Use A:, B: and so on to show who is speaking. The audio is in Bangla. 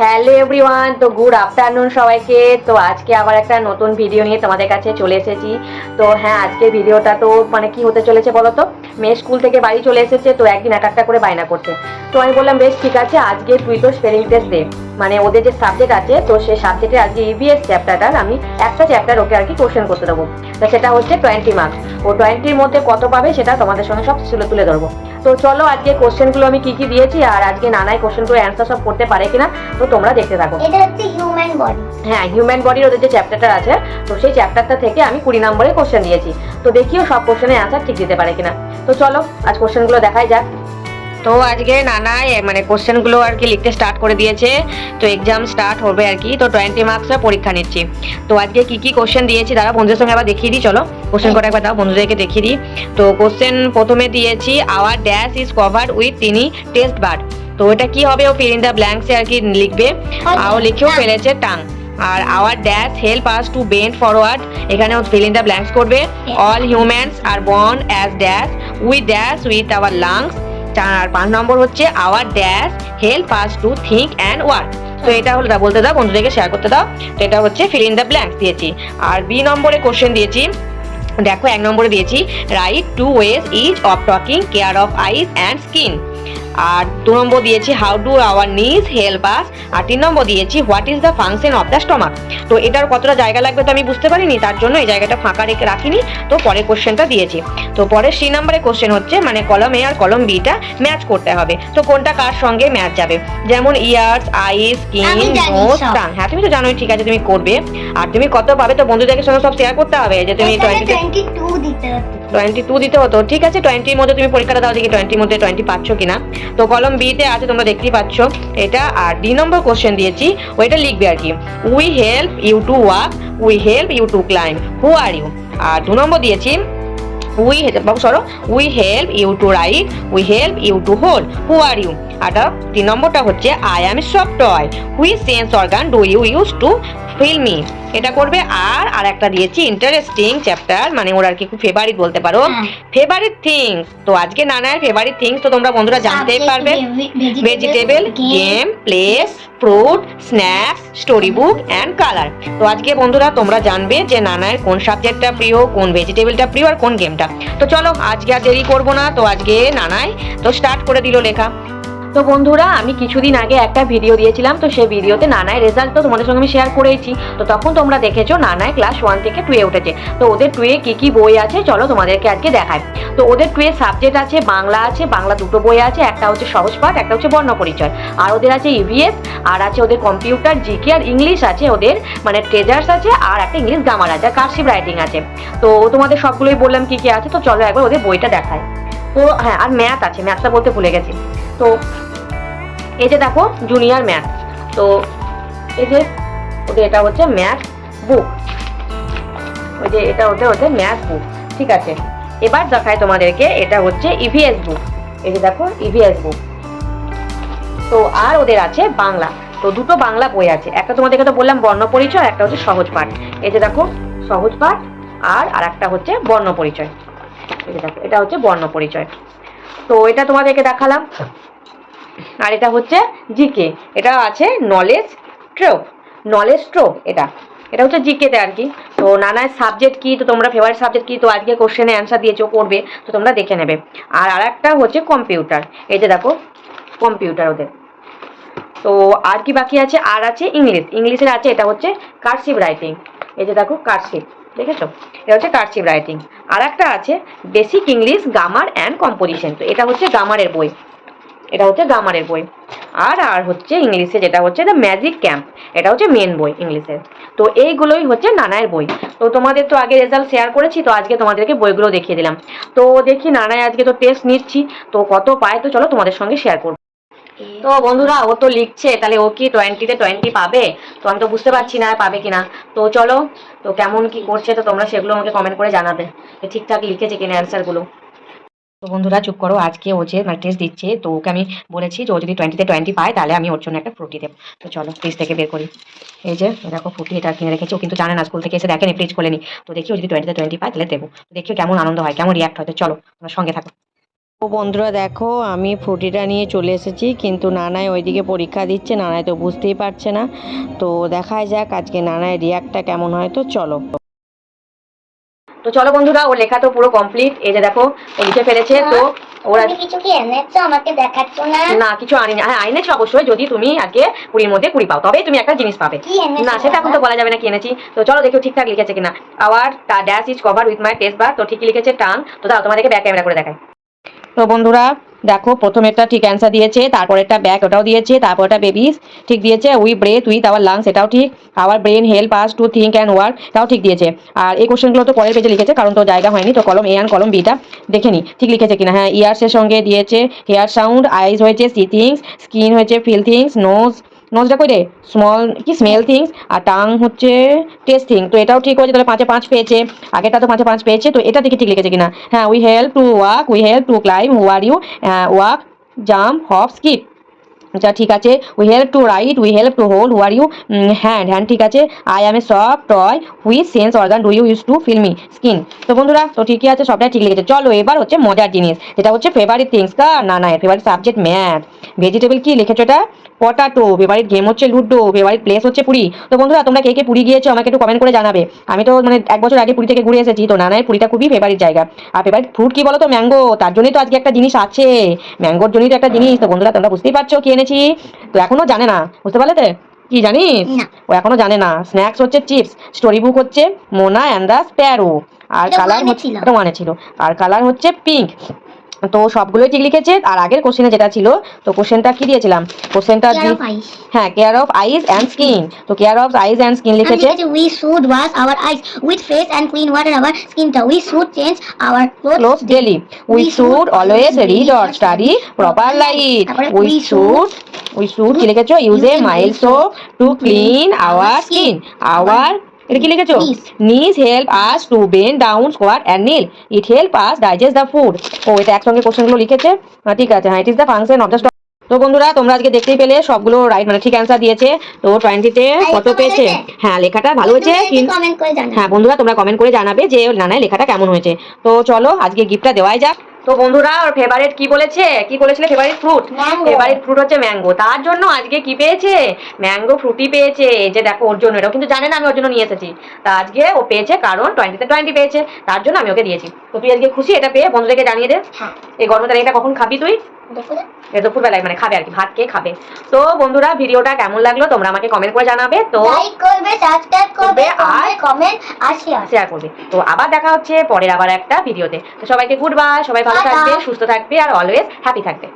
A: হ্যালো এভরিওয়ান, তো গুড আফটারনুন সবাইকে। তো আজকে আবার একটা নতুন ভিডিও নিয়ে তোমাদের কাছে চলে এসেছি। তো হ্যাঁ আজকে ভিডিওটা তো মানে কি হতে চলেছে বলো তো? মেয়ে স্কুল থেকে বাড়ি চলে এসেছে, তো একদিন এক একটা করে বায়না করছে। তো আমি বললাম, বেশ, ঠিক আছে, আজকে তুই তো স্পেলিং টেস্ট দে। মানে ওদের যে সাবজেক্ট আছে তো সেই সাবজেক্টে আজকে ইভিএস চ্যাপ্টারটার আমি একটা চ্যাপ্টার ওকে আর কি কোশ্চেন করতে দেবো। তো সেটা হচ্ছে টোয়েন্টি মার্কস ও টোয়েন্টির মধ্যে কত পাবে সেটা তোমাদের সঙ্গে সব তুলে তুলে ধরবো। তো চলো আজকে কোশ্চেনগুলো আমি কি কি দিয়েছি আর আজকে নানাই কোশ্চেনগুলো অ্যান্সার সব করতে পারে কিনা তো তোমরা দেখতে থাকো।
B: এটা হচ্ছে হিউম্যান বডি
A: হ্যাঁ হিউম্যান বডির ওদের যে চ্যাপ্টারটা আছে তো সেই চ্যাপ্টারটা থেকে আমি কুড়ি নম্বরে কোশ্চেন দিয়েছি। তো দেখিও সব কোশ্চেনের অ্যান্সার ঠিক দিতে পারে কিনা। তো চলো আজ কোশ্চেনগুলো দেখাই যাক। তো আজকে নানা মানে কোশ্চেনগুলো আর কি লিখতে স্টার্ট করে দিয়েছে। তো এক্সাম স্টার্ট হবে আর কি। তো টোয়েন্টি মার্কসের পরীক্ষা নিচ্ছি। তো আজকে কি কি কোশ্চেন দিয়েছি দাদা বন্ধুদের সঙ্গে আবার দেখিয়ে দিই চলো। কোশ্চেন করে একবার দাও বন্ধুদেরকে দেখিয়ে দিই। তো কোশ্চেন প্রথমে দিয়েছি our dash is covered with tiny taste bird তো এটা কি হবে ও ফিল ইন দ্য ব্ল্যাঙ্কসে আর কি লিখবে? আর লিখেও ফেলেছে tongue R our dash help us to bend forward এখানে ও ফিল ইন দ্য ব্ল্যাঙ্কস করবে। All humans are born as dash we dash with our lungs আর পাঁচ নম্বর হচ্ছে our dash help us to think and work তো এটা হলো বলতে দাও, বন্ধুদেরকে শেয়ার করতে দাও। তো এটা হচ্ছে ফিল ইন দ্য ব্ল্যাঙ্কস দিয়েছি। আর বি নম্বরে কোশ্চেন দিয়েছি। দেখো এক নম্বরে দিয়েছি write two ways is of talking care of eyes and skin আর দু নম্বর দিয়েছি how do our knees help us আর তিন নম্বর দিয়েছি what is the function of the stomach তো এটার কতটা জায়গা লাগবে তো আমি বুঝতে পারিনি তার জন্য এই জায়গাটা ফাঁকা রেখে রাখিনি। তো পরের কোশ্চেনটা দিয়েছি। তো পরের সি নম্বরের কোশ্চেন হচ্ছে মানে কলম এ আর কলম বিটা ম্যাচ করতে হবে। তো কোনটা কার সঙ্গে ম্যাচ যাবে? যেমন ears eyes skin nose tongue হ্যাঁ তুমি তো জানোই ঠিক আছে তুমি করবে। আর তুমি কত পাবে তো বন্ধুদেরকে সঙ্গে সব শেয়ার করতে হবে যে তুমি টোয়েন্টি
B: টু দিতে
A: টোয়েন্টি টু দিতে হতো। ঠিক আছে টোয়েন্টির মধ্যে তুমি পরীক্ষাটা দাও, দেখি টোয়েন্টির মধ্যে টোয়েন্টি পাচ্ছ কিনা। তো কলম বিতে আছে, তোমরা দেখতেই পাচ্ছ। এটা আর ডি নম্বর কোশ্চেন দিয়েছি ওইটা লিখবে আর কি। We help you to walk we help you to climb who are you আর দু নম্বর দিয়েছি উই বাবু সরো we help you to write we help you to hold who are you আর তিন নম্বরটা হচ্ছে I am soft toy which sense organ do you use to feel me এটা করবে আর আর একটা দিয়েছি ইন্টারেস্টিং চ্যাপ্টার মানে ওর আর কি খুব ফেভারিট বলতে পারো।
B: হ্যাঁ।
A: ফেভারিট থিংস তো আজকে নানার ফেভারিট থিংস তো তোমরা বন্ধুরা জানতেই পারবে। Vegetable game place fruit snacks story book and colour তো আজকে বন্ধুরা তোমরা জানবে যে নানার কোন সাবজেক্টটা প্রিয় কোন ভেজিটেবলটা প্রিয় আর কোন গেমটা তো চলো আজকে আর দেরি করব না। তো আজকে নানায় তো স্টার্ট করে দিল লেখা। তো বন্ধুরা, আমি কিছুদিন আগে একটা ভিডিও দিয়েছিলাম, তো সেই ভিডিওতে নানায় রেজাল্ট তো তোমাদের সঙ্গে আমি শেয়ার করেইছি। তো তখন তোমরা দেখেছ নানায় ক্লাস ওয়ান থেকে টুয়ে উঠেছে। তো ওদের টুয়ে কি কি বই আছে, চলো তোমাদেরকে আজকে দেখায় তো ওদের টুয়ে সাবজেক্ট আছে, বাংলা আছে, বাংলা দুটো বই আছে, একটা হচ্ছে সহজ পাঠ, একটা হচ্ছে বর্ণ পরিচয়। আর ওদের আছে ইভিএস আর আছে ওদের কম্পিউটার জিকে আর ইংলিশ আছে ওদের মানে ট্রেজার্স আছে, আর একটা ইংলিশ গ্রামার আছে, আর কার্সিভ রাইটিং আছে। তো তোমাদের সবগুলোই বললাম কি কি আছে, তো চলো একবার ওদের বইটা দেখায় তো হ্যাঁ আর ম্যাথ আছে ম্যাথটা বলতে ভুলে গেছি। তো এই যে দেখো জুনিয়র ম্যাথ তো এই যে, ওদের এটা হচ্ছে ম্যাথ বুক ওই যে এটা হচ্ছে ওদের ম্যাথ বুক ঠিক আছে? এবার দেখায় তোমাদেরকে, এটা হচ্ছে ইভিএস বুক এই যে দেখো ইভিএস বুক তো আর ওদের আছে বাংলা। তো দুটো বাংলা বই আছে। একটা তোমাদেরকে তো বললাম বর্ণ পরিচয়, একটা হচ্ছে সহজ পাঠ। এই যে দেখো, সহজ পাঠ আর আর একটা হচ্ছে বর্ণ পরিচয়। এই দেখো, এটা হচ্ছে বর্ণ পরিচয়। তো এটা তোমাদেরকে দেখালাম। আর এটা হচ্ছে জিকে। এটা আছে নলেজ ট্রোভ নলেজ ট্রোভ এটা। এটা হচ্ছে জিকেতে আর কি। তো নানা সাবজেক্ট কি, তো তোমরা ফেভারিট সাবজেক্ট কি, তো আজকে কোশ্চেনে অ্যান্সার দিয়েছ, করবে, তো তোমরা দেখে নেবে। আর আরেকটা হচ্ছে কম্পিউটার এই যে দেখো কম্পিউটার ওদের। তো আর কি বাকি আছে? আর আছে ইংলিশ। ইংলিশের আছে, এটা হচ্ছে কার্সিভ রাইটিং এই যে দেখো কার্সিভ দেখেছ? এটা হচ্ছে কার্সিভ রাইটিং আর একটা আছে basic English grammar and composition তো এটা হচ্ছে গ্রামারের বই। এটা হচ্ছে গ্রামারের বই। আর আর হচ্ছে ইংলিশে যেটা হচ্ছে দ্য ম্যাজিক ক্যাম্প এটা হচ্ছে মেন বই ইংলিশের তো এইগুলোই হচ্ছে নানায়ের বই। তো তোমাদের তো আগে রেজাল্ট শেয়ার করেছি, তো আজকে তোমাদেরকে বইগুলো দেখিয়ে দিলাম। তো দেখি নানায় আজকে তো টেস্ট নিচ্ছি। তো কত পায় তো চলো তোমাদের সঙ্গে শেয়ার করব। তো বন্ধুরা, ও তো লিখছে, তাহলে ও কি টোয়েন্টিতে টোয়েন্টি পাবে? তো আমি তো বুঝতে পারছি না পাবে কিনা। তো চলো, তো কেমন কি করছে তো তোমরা সেগুলো আমাকে কমেন্ট করে জানাবে। ঠিকঠাক লিখেছে কিনা অ্যান্সারগুলো তো বন্ধুরা, চুপ করো, আজকে ও যে মানে টেস্ট দিচ্ছে, তো ওকে আমি বলেছি যে ও যদি টোয়েন্টিতে টোয়েন্টি পায়, তাহলে আমি ওর জন্য একটা ফ্রুটি দেবো। তো চলো ফ্রিজ থেকে বের করি। এই যে দেখো ফ্রুটি এটা কিনে রেখেছি। ও কিন্তু জানে না স্কুল থেকে এসে দেখেনি ফ্রিজ খোলেনি। তো দেখি ও যদি টোয়েন্টিতে টোয়েন্টি পায়, তাহলে দেবো। দেখি কেমন আনন্দ হয়, কেমন রিয়াক্ট হয়। তো চলো, তোমার সঙ্গে থাকো। ও বন্ধুরা দেখো আমি ফ্রুটিটা নিয়ে চলে এসেছি কিন্তু নানায় ওইদিকে পরীক্ষা দিচ্ছে নানায় তো বুঝতেই পারছে না। তো দেখায় যাক আজকে নানায় রিয়াক্টটা কেমন হয় তো চলো। তো চলো বন্ধুরা ওর লেখা তো পুরো কমপ্লিট এই যে দেখো ও লিখে ফেলেছে তো ওরা
B: কিছু কি এনেছো? আমাকে দেখাচ্ছ না।
A: না কিছু আনিনি। হ্যাঁ আইনেছি অবশ্যই যদি তুমি আজকে কুড়ির মধ্যে কুড়ি পাও তবেই তুমি একটা জিনিস পাবে। না সেটা এখন তো বলা যাবে না কি এনেছি। তো চলো দেখো ঠিকঠাক লিখেছে কিনা। Our dash is cover with my taste বার তো ঠিকই লিখেছে টাং তো দাও তোমাদেরকে ব্যাক ক্যামেরা করে দেখাই। তো বন্ধুরা, দেখো, প্রথমেরটা ঠিক অ্যান্সার দিয়েছে, তারপরেরটা ব্যাক ওটাও দিয়েছে তারপর তারপরটা বেবিস ঠিক দিয়েছে we breathe with our lungs এটাও ঠিক our brain help us to think and work এটাও ঠিক দিয়েছে। আর এই কোশ্চেনগুলো তো পরের পেজে লিখেছে, কারণ তো জায়গা হয়নি, তো কলম এ অ্যান্ড কলম বিটা দেখে নি, ঠিক লিখেছে কিনা? হ্যাঁ ইয়ার্সের সঙ্গে দিয়েছে হেয়ার সাউন্ড আইজ হয়েছে সি থিংস স্কিন হয়েছে ফিল থিংস নোজ নোজটা কই স্মল কি স্মেল থিংস আর টাং হচ্ছে টেস্ট তো এটাও ঠিক হয়েছে তাহলে পাঁচে পাঁচ পেয়েছে। আগেরটা তো পাঁচে পাঁচ পেয়েছে, তো এটা দেখে ঠিক লিখেছে কিনা? হ্যাঁ we help to walk we help to climb are you walk jump hop skip আচ্ছা ঠিক আছে। We help to write we help to hold who are you hand hand ঠিক আছে। I am a soft toy which sense organ do you use to feel me skin তো বন্ধুরা, তো ঠিকই আছে, সবটাই ঠিক লিখেছে। চলো, এবার হচ্ছে মজার জিনিস। যেটা হচ্ছে ফেভারিট থিংস কার না না ফেভারিট সাবজেক্ট ম্যাথ ভেজিটেবল কি লিখেছো এটা? পটাটো ফেভারিট গেম হচ্ছে লুডো ফেভারিট প্লেস হচ্ছে পুরী। তো বন্ধুরা তোমরা কে কে পুরী গিয়েছো আমাকে একটু কমেন্ট করে জানাবে। আমি তো মানে এক বছর আগে পুরী থেকে ঘুরে এসেছি তো নানায় পুরীটা খুবই ফেভারিট জায়গা। আর ফেভারিট ফ্রুট কি বলো তো ম্যাঙ্গো তার জন্যই তো আজকে একটা জিনিস আছে। ম্যাঙ্গোর জন্যই তো একটা জিনিস তো বন্ধুরা তোমরা বুঝতেই পারছ কি এনেছি। তো এখনও জানে না বুঝতে পারলে তো? কি জানিস ও এখনও জানে না। স্ন্যাক্স হচ্ছে চিপস স্টোরি বুক হচ্ছে মোনা অ্যান্ড দ্য স্প্যারো আর কালার হচ্ছে
B: ছিল।
A: এটা ওয়ানে ছিল। আর কালার হচ্ছে পিঙ্ক তো সবগুলোই ঠিক লিখেছে। আর আগের কোশ্চেনে যেটা ছিল তো কোশ্চেনটা কি দিয়েছিলাম? কোশ্চেনটা হ্যাঁ care of eyes and skin তো care of eyes and skin লিখেছে।
B: wash our eyes with face and clean water our skin tone. We should change our clothes
A: clothes daily we should always read or study proper light we should we should কি লিখেছো? Use a mild soap to clean our skin our এটা কি লিখেছো. Knees help us to bend down squat and kneel it help us digest the food ও এটা একসঙ্গে কোশ্চেনগুলো লিখেছে? হ্যাঁ, ঠিক আছে। হ্যাঁ it is the function of the তো বন্ধুরা তোমরা আজকে দেখতেই পেলে সবগুলো রাইট মানে ঠিক অ্যান্সার দিয়েছে। তো টোয়েন্টিতে কত পেয়েছে? হ্যাঁ লেখাটা ভালো হয়েছে হ্যাঁ বন্ধুরা তোমরা কমেন্ট করে জানাবে যে নানায় লেখাটা কেমন হয়েছে। তো চলো আজকে গিফটটা দেওয়াই যাক। তো বন্ধুরা ওর ফেভারিট কি বলেছে? কি বলেছিল? ফেভারিট ফ্রুট ফেভারিট ফ্রুট হচ্ছে ম্যাঙ্গো তার জন্য আজকে কি পেয়েছে? ম্যাঙ্গো ফ্রুটি পেয়েছে। এই যে দেখো ওর জন্য এটাও কিন্তু জানে না আমি ওর জন্য নিয়ে এসেছি। তা আজকে ও পেয়েছে কারণ টোয়েন্টিতে টোয়েন্টি পেয়েছে। তার জন্য আমি ওকে দিয়েছি। তো তুই আজকে খুশি? এটা পেয়ে বন্ধুদেরকে জানিয়ে দে।
B: হ্যাঁ।
A: এই গরমে এটা কখন খাবি তুই? দুপুরবেলায় মানে খাবে আর কি ভাত খেয়ে খাবে। তো বন্ধুরা ভিডিওটা কেমন লাগল তোমরা আমাকে কমেন্ট করে জানাবে। তো
B: লাইক করবে সাবস্ক্রাইব করবে
A: আর-
B: কমেন্ট আর শেয়ার
A: করবে। তো আবার দেখা হচ্ছে পরের আবার একটা ভিডিওতে। তো সবাইকে গুড বাই সবাই ভালো. থাকবে সুস্থ থাকবে আর অলওয়েজ হ্যাপি থাকবে।